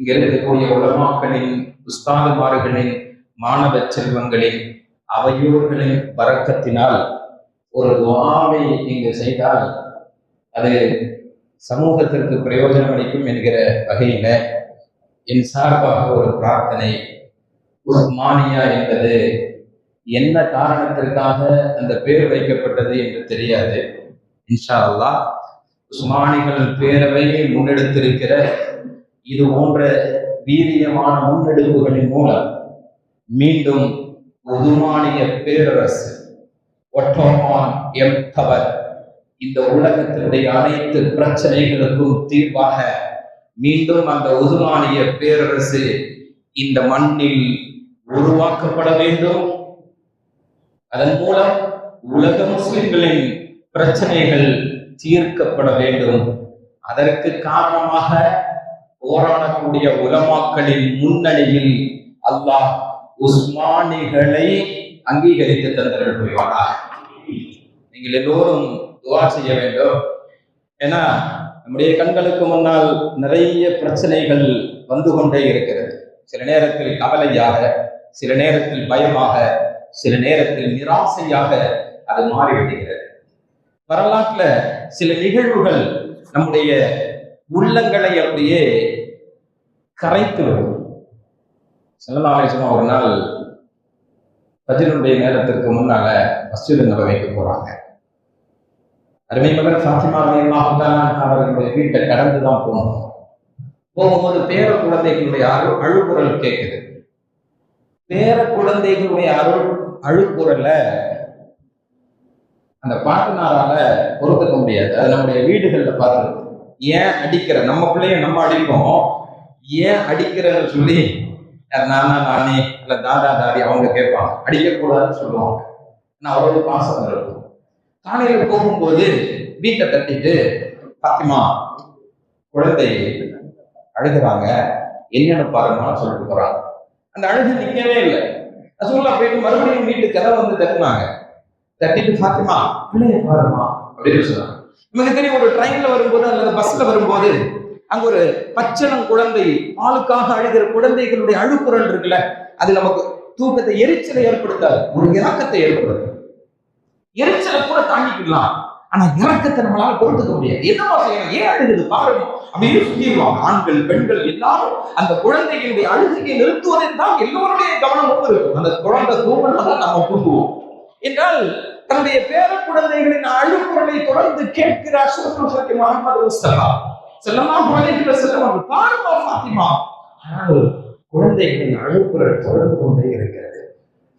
இங்க இருக்கக்கூடிய உலமாக்களின் உஸ்தாதுமார்களின் மாணவ செல்வங்களின் அவையோர்களின் பறக்கத்தினால் ஒரு துவாவை இங்கு செய்தால் அது சமூகத்திற்கு பிரயோஜனம் அளிக்கும் என்கிற வகையில என் சார்பாக ஒரு பிரார்த்தனை. உஸ்மானியா என்பது என்ன காரணத்திற்காக அந்த பேர் வைக்கப்பட்டது என்று தெரியாது. இன்ஷா அல்லாஹ் உஸ்மானிகள் பேரவையை முன்னெடுத்திருக்கிற இது போன்ற வீரியமான முன்னெடுப்புகளின் மூலம் மீண்டும் உதுமானிய பேரரசு ஒட்டோமான் எம்பவர் இந்த உலகத்தினுடைய அனைத்து பிரச்சனைகளுக்கும் தீர்வாக மீண்டும் அந்த உதுமானிய பேரரசு இந்த மண்ணில் உருவாக்கப்பட வேண்டும். அதன் மூலம் உலக முஸ்லிம்களின் பிரச்சனைகள் தீர்க்கப்பட வேண்டும். அதற்கு காரணமாக போராடக்கூடிய உலமாக்களின் முன்னணியில் அல்லாஹ் உஸ்மானிகளை அங்கீகரித்து தந்தர்கள் புரிவானார் நீங்கள் எல்லோரும் துவா செய்ய வேண்டும். ஏன்னா நம்முடைய கண்களுக்கு முன்னால் நிறைய பிரச்சனைகள் வந்து கொண்டே இருக்கிறது. சில நேரத்தில் கவலையாக சில நேரத்தில் பயமாக சில நேரத்தில் நிராசையாக அது மாறிவிடுகிறது. வரலாற்றுல சில நிகழ்வுகள் நம்முடைய உள்ளங்களை அப்படியே கரைத்து விடும். செல்லலாலேசமா ஒரு நாள் பதினுடைய நேரத்திற்கு முன்னால மஸ்ஜித் நபவைக்கு போறாங்க. அருமை மகன் ஃபாத்திமா அவர்களுடைய வீட்டை கடந்து தான் போகணும். போகும்போது பேர குழந்தைகளுடைய அழு அழுகுரல் கேட்குது பேர குழந்தைகளுடைய அருள் அழுகுரல்ல அந்த பாட்டுனாரால பொறுத்துக்க முடியாது. அது நம்முடைய வீடுகளில் பார்த்துருக்கு ஏன் அடிக்கிற? நம்ம பிள்ளைய நம்ம அடிப்போம். ஏன் அடிக்கிறன்னு சொல்லி நானா நானே இல்ல தாதா தாடி அவங்க கேட்பாங்க. அடிக்கக்கூடாதுன்னு சொல்லுவாங்க. நான் அவ்வளவு பாசம் இருக்கும். காலையில போகும்போது வீட்டை தட்டிட்டு பாத்திமா குழந்தை அழுகுறாங்க. என்னன்னு பாருங்கன்னு சொல்லிட்டு போறாங்க. அந்த அழுகு நிக்கவே இல்லை. ரசூல்லா போயிட்டு மறுபடியும் வீட்டு கதை வந்து தட்டினாங்க. தட்டிட்டு பாத்திமா பிள்ளைய பாருமா அப்படின்னு சொன்னாங்க. நமக்கு தெரியும் ஒரு ட்ரெயின்ல வரும்போது அல்லது பஸ்ல வரும்போது அங்க ஒரு பச்சளம் குழந்தை பாலுக்காக அழுகிற குழந்தைகளுடைய அழுக்குரல் இருக்குல்ல அது நமக்கு தூக்கத்தை எரிச்சலை ஏற்படுத்தாது ஒரு இறக்கத்தை ஏற்படுத்தும். எரிச்சலை கூட தாங்கிக்கலாம். ஆனா இறக்கத்தை நம்மளால கொடுத்துக்க முடியாது. என்னவா செய்யணும்? ஏன் அழுகுது? பாருங்க. அப்படின்னு சொல்லிடுவாங்க. ஆண்கள் பெண்கள் எல்லாரும் அந்த குழந்தைகளுடைய அழுகையை நிறுத்துவதில் தான் எல்லோருடைய கவனமும் இருக்கும். அந்த குழந்தை தூங்கலாம் தான் நம்ம தூங்குவோம். என்றால் தன்னுடைய பேர குழந்தைகளின் அழுக்குறலை தொடர்ந்து கேட்கிறார் அஷ்ரஃபுல் முகமது முஸ்தபா. செல்லமா குழந்தைகளை செல்லமா பாருமா பாத்திமா ஆனால் குழந்தைகளின் அழுக்குறல் தொடர்ந்து கொண்டே இருக்கிறது.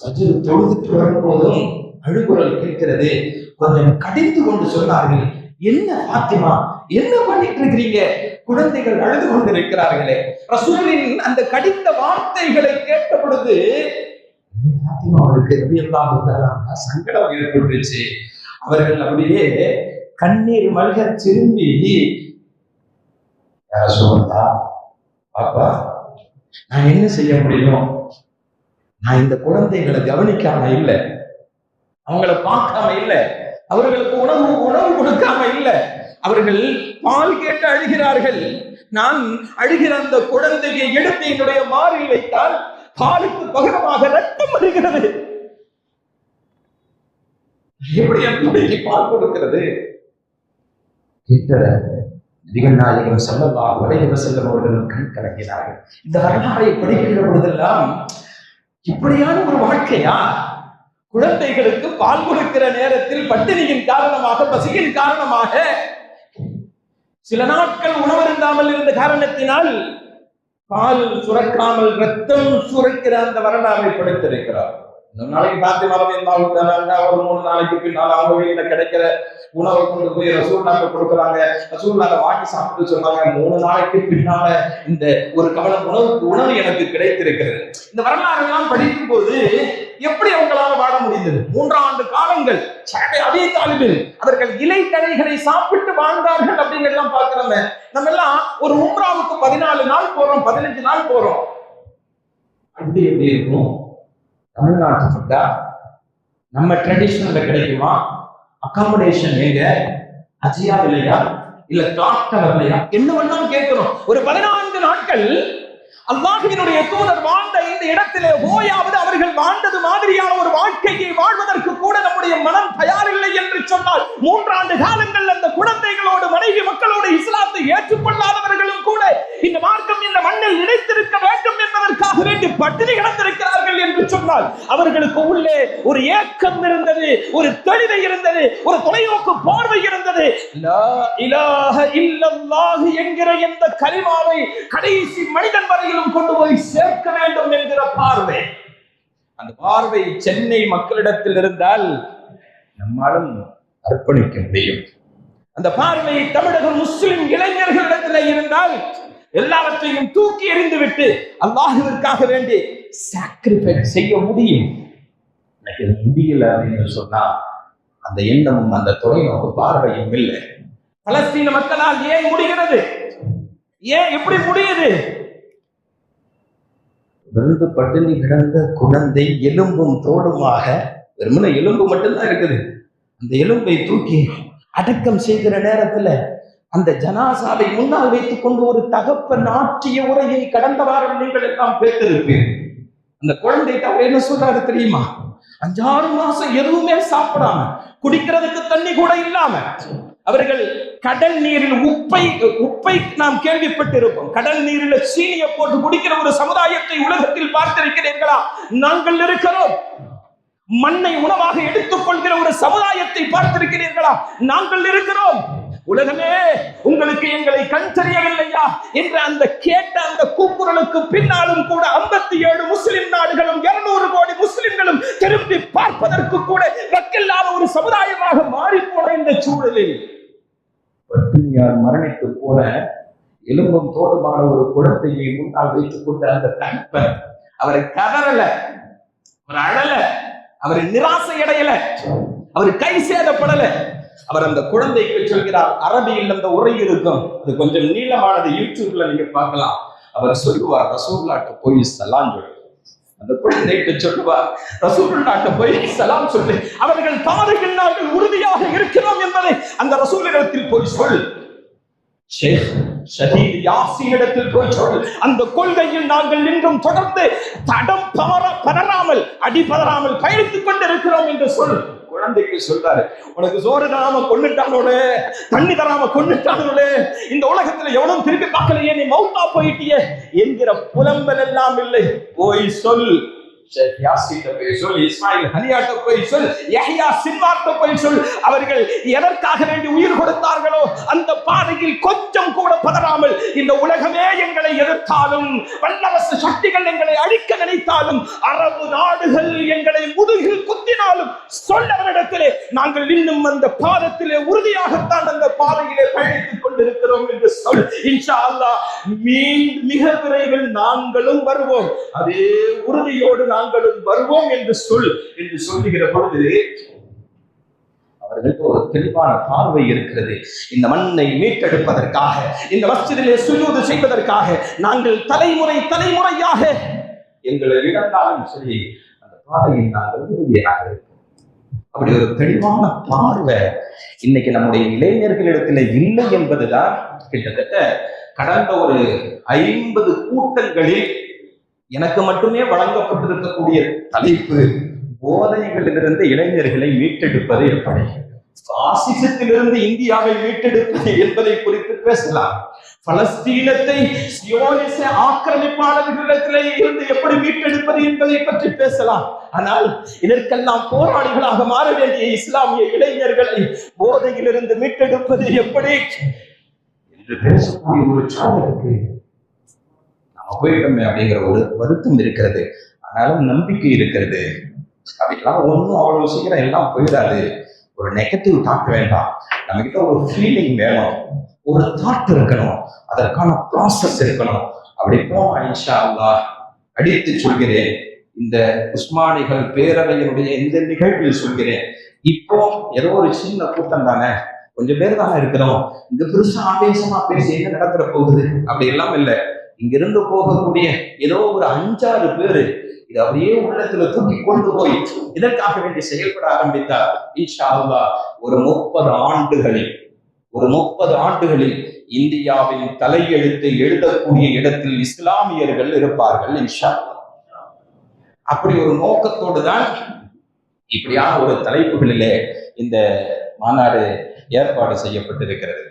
சஜில் தொழுதுட்டு வரும்போதும் அழுகுறல் கேட்கிறது. கொஞ்சம் கடிந்து கொண்டு சொன்னார்கள் என்ன பாத்திமா என்ன பண்ணிட்டு இருக்கிறீங்க? குழந்தைகள் அழுது கொண்டு இருக்கிறார்களே ரசூலின் அந்த கடித்த வார்த்தைகளை கேட்ட பொழுது அவருக்கு ரவி சங்கடம் ஏற்பட்டுச்சு. அவர்கள் அப்படியே கண்ணீர் மல்க திரும்பி யார பாப்பா நான் என்ன செய்ய முடியும்? நான் இந்த குழந்தைகளை கவனிக்காம இல்லை. அவங்கள பார்க்காம இல்லை. அவர்களுக்கு உணவு உணவு கொடுக்காம இல்லை. அவர்கள் பால் கேட்டு அழுகிறார்கள். நான் அழுகிற அந்த குழந்தையை எடுத்து என்னுடைய மாறில் வைத்தால் பாலுக்கு பகரமாக ரத்தம் வருகிறது. எப்படி என் பால் கொடுக்கிறது? கேட்ட நபிகள் நாயகம் செல்லல்லா உலக செல்லும் அவர்கள் கண் கலங்கினார்கள். இந்த வரலாறை படிக்கிற பொழுதெல்லாம் இப்படியான ஒரு வாழ்க்கையா? குழந்தைகளுக்கு பால் கொடுக்கிற நேரத்தில் பட்டினியின் காரணமாக பசியின் காரணமாக சில நாட்கள் உணவருந்தாமல் இருந்த காரணத்தினால் பால் சுரக்காமல் ரத்தம் சுரக்கிற அந்த வரலாறை படைத்திருக்கிறார். நாளைக்கு பாத்தி மரம் ஒரு மூணு நாளைக்கு பின்னால் அவங்க வீட்டுல கிடைக்கிற உணவை கொண்டு போய் ரசூல்லாங்க கொடுக்குறாங்க. ரசூல்லாங்க வாங்கி சாப்பிட்டு சொன்னாங்க. மூணு நாளைக்கு பின்னால இந்த ஒரு கவனம் உணவுக்கு உணவு எனக்கு கிடைத்திருக்கிறது. இந்த வரலாறு எல்லாம் படிக்கும் போது எப்படி அவங்களால வாழ முடிந்தது? மூன்றாண்டு காலங்கள் அதே தாலிபில் அவர்கள் இலை தடைகளை சாப்பிட்டு வாழ்ந்தார்கள் அப்படின்னு எல்லாம் பார்க்கிறோமே. நம்ம எல்லாம் ஒரு உம்ராவுக்கு பதினாலு நாள் போறோம் பதினஞ்சு நாள் போறோம். அப்படி எப்படி இருக்கும்? தமிழ்நாட்டு ஃபுட்டா நம்ம ட்ரெடிஷ்னல்ல கிடைக்குமா? அகாமடேஷன் எங்க? அஜியா இல்லையா இல்ல கிளாக் இல்லையா என்ன பண்ணாலும் கேட்கிறோம் ஒரு பதினான்கு நாட்கள் அல்லாஹினுடைய தூதர் வாழ்ந்த இந்த இடத்திலே ஓயாவது அவர்கள் வாழ்ந்தது மாதிரியான ஒரு வாழ்க்கையை வாழ்வதற்கு கூட நம்முடைய மனம் தயாரில்லை என்று சொன்னால் மூன்றாண்டு காலங்கள் என்றால் அவர்களுக்கு உள்ளே ஒரு ஏக்கம் இருந்தது ஒரு தெளிவை இருந்தது ஒரு தொலைநோக்கு பார்வை இருந்தது. என்கிற இந்த கலிமாவை கடைசி மனிதன் வரையிலும் கொண்டு போய் சேர்க்க வேண்டும் என்கிற பார்வை. அந்த பார்வை சென்னை மக்களிடத்தில் இருந்தால் நம்மாலும் அர்ப்பணிக்க முடியும். அந்த பார்வை தமிழக முஸ்லிம் இளைஞர்களிடத்தில் இருந்தால் எல்லாவற்றையும் தூக்கி எறிந்து விட்டு அல்லாஹுவிற்காக வேண்டி சாக்ரிஃபைஸ் செய்ய முடியும். எனக்கு முடியல அப்படின்னு சொன்னா அந்த எண்ணமும் அந்த தொலைநோக்கு பார்வையும் இல்லை. பலஸ்தீன மக்களால் ஏன் முடிகிறது? ஏன் எப்படி முடியுது? விருந்து பட்டினி கிடந்த குழந்தை எலும்பும் தோடுமாக வெறுமன எலும்பு மட்டும்தான் இருக்குது. அந்த எலும்பை தூக்கி அடக்கம் செய்கிற நேரத்துல அந்த ஜனாசாவை முன்னால் வைத்துக் கொண்டு ஒரு தகப்பன் ஆற்றிய உரையை கடந்த வாரம் நீங்கள் எல்லாம் பேசிருப்பீர்கள் அந்த குழந்தைகிட்ட அவர் என்ன சொல்றாரு தெரியுமா? அஞ்சாறு மாசம் எதுவுமே சாப்பிடாம குடிக்கிறதுக்கு தண்ணி கூட இல்லாம அவர்கள் கடல் நீரில் உப்பை உப்பை நாம் கேள்விப்பட்டிருப்போம். கடல் நீரில் சீனியை போட்டு குடிக்கிற ஒரு சமுதாயத்தை உலகத்தில் பார்த்திருக்கிறீர்களா? நாங்கள் இருக்கிறோம். மண்ணை உணவாக எடுத்துக்கொள்கிற ஒரு சமுதாயத்தை பார்த்திருக்கிறீர்களா? நாங்கள் இருக்கிறோம். உலகமே உங்களுக்கு எங்களை கண் தெரியவில்லையா என்ற அந்த கேட்ட அந்த கூக்குரலுக்கு பின்னாலும் கூட ஐம்பத்தி ஏழு முஸ்லிம் நாடுகளும் இருநூறு கோடி முஸ்லிம்களும் திரும்பி பார்ப்பதற்கு கூட வக்கில்லாத ஒரு சமுதாயமாக மாறி போன இந்த சூழலில். பட்டினியார் மரணித்து போன எலும்பும் தோடுமான ஒரு குழந்தையை முன்னால் வைத்துக் கொண்ட அந்த தகப்பன் அவரை கதறல அவர் அழல அவர் நிராசை அடையல அவர் கை சேதப்படல. அவர் அந்த குழந்தைக்கு சொல்கிறார் அரபியில் அந்த உரை இருக்கும். அது கொஞ்சம் நீளமானது யூடியூப்ல நீங்க பார்க்கலாம். அவர் சொல்லுவார் ரசூல்லாட்ட போய் சலாம் சொல்லு. அந்த குழந்தைக்கு சொல்லுவார் ரசூலுல்லாட்ட போய் சலாம் சொல்லு. அவர்கள் தவறுகின்றார்கள் உறுதியாக இருக்கிறோம் என்பதை அந்த ரசூலிடத்தில் போய் சொல். ஷேக் ஷஹீத் யாசீனிடத்தில் போய் சொல் அந்த கொள்கையில் நாங்கள் இன்றும் தொடர்ந்து தடம் பவர பதறாமல் அடி பதறாமல் பயணித்துக் கொண்டிருக்கிறோம் என்று சொல் குழந்தைக்கு சொல்றாரு உனக்கு சோறு தராம கொண்டுட்டானோடு தண்ணி தராம கொண்டுட்டானோடு இந்த உலகத்துல எவனும் திருப்பி பார்க்கலையே நீ மௌத்தா போயிட்டியே என்கிற புலம்பல் எல்லாம் இல்லை. போய் சொல். போய் அவர்கள் எதற்காக வேண்டி உயிர் கொடுத்தார்களோ அந்த பாதையில் கொஞ்சம் கூட பதற இந்த உலகமே எங்களை எதிர்த்தாலும் வல்லரசு சக்திகள் எங்களை அழிக்க நினைத்தாலும் அரபு நாடுகள் எங்களை முதுகில் குத்தினாலும் சொல்லவரிடத்திலே நாங்கள் இன்னும் அந்த பாதத்திலே உறுதியாகத்தான் அந்த பாதையிலே பயணித்துக் கொண்டிருக்கிறோம் என்று சொல். இன்ஷா அல்லா மீண்டும் மிக விரைவில் நாங்களும் வருவோம். அதே உறுதியோடு நாங்களும் வருவோம் என்று சொல் என்று சொல்லுகிற பொழுது அவர்களுக்கு ஒரு தெளிவான பார்வை இருக்கிறது. இந்த மண்ணை மீட்டெடுப்பதற்காக இந்த மஸ்ஜிதிலே சுஜூது செய்வதற்காக நாங்கள் தலைமுறை தலைமுறையாக எங்களை இழந்தாலும் சரி அந்த பாதையில் நாங்கள் உறுதியாக இருப்போம். அப்படி ஒரு தெளிவான பார்வை இன்னைக்கு நம்முடைய இளைஞர்களிடத்துல இல்லை என்பதுதான் கிட்டத்தட்ட கடந்த ஒரு ஐம்பது கூட்டங்களில் எனக்கு மட்டுமே வழங்கப்பட்டிருக்கக்கூடிய தலைப்பு போதைகளிலிருந்து இளைஞர்களை மீட்டெடுப்பது எப்படி? பாசிசத்திலிருந்து இந்தியாவை மீட்டெடுப்பது என்பதை குறித்து பேசலாம். பலஸ்தீனத்தை சியோனிச ஆக்கிரமிப்பாளர்களிடத்திலே இருந்து எப்படி மீட்டெடுப்பது என்பதை பற்றி பேசலாம். ஆனால் இதற்கெல்லாம் போராளிகளாக மாற வேண்டிய இஸ்லாமிய இளைஞர்களை போதையிலிருந்து மீட்டெடுப்பது எப்படி? என்று பேசக்கூடிய ஒரு சூழலுக்கு நாம போயிட்டோமே அப்படிங்கிற ஒரு வருத்தம் இருக்கிறது. ஆனாலும் நம்பிக்கை இருக்கிறது. அப்படிலாம் ஒன்றும் அவ்வளவு சீக்கிரம் எல்லாம் போயிடாது. ஒரு நெகட்டிவ் தாட் வேண்டாம். நம்ம கிட்ட ஒரு ஃபீலிங் வேணும். ஒரு தாட் இருக்கணும். அதற்கான ப்ராசஸ் இருக்கணும். அப்படி போனா இன்ஷா அல்லாஹ் அடித்து சொல்கிறேன். இந்த உஸ்மானிகள் பேரவையினுடைய இந்த நிகழ்வில் சொல்கிறேன். இப்போ ஏதோ ஒரு சின்ன கூட்டம் தானே. கொஞ்சம் பேர் தானே இருக்கிறோம். இந்த பெருசா ஆவேசமா பேசி என்ன நடந்துற போகுது? அப்படி எல்லாம் இல்லை. இங்கிருந்து போகக்கூடிய ஏதோ ஒரு அஞ்சாறு பேரு இது அப்படியே உள்ளத்துல தூக்கி கொண்டு போய் இதற்காக வேண்டி செயல்பட ஆரம்பித்தார். ஈஷா ஒரு முப்பது ஆண்டுகளில் ஒரு முப்பது ஆண்டுகளில் இந்தியாவின் தலையெழுத்தை எழுதக்கூடிய இடத்தில் இஸ்லாமியர்கள் இருப்பார்கள் இன்ஷா அப்படி ஒரு நோக்கத்தோடு தான் இப்படியான ஒரு தலைப்புகளிலே இந்த மாநாடு ஏற்பாடு செய்யப்பட்டிருக்கிறது.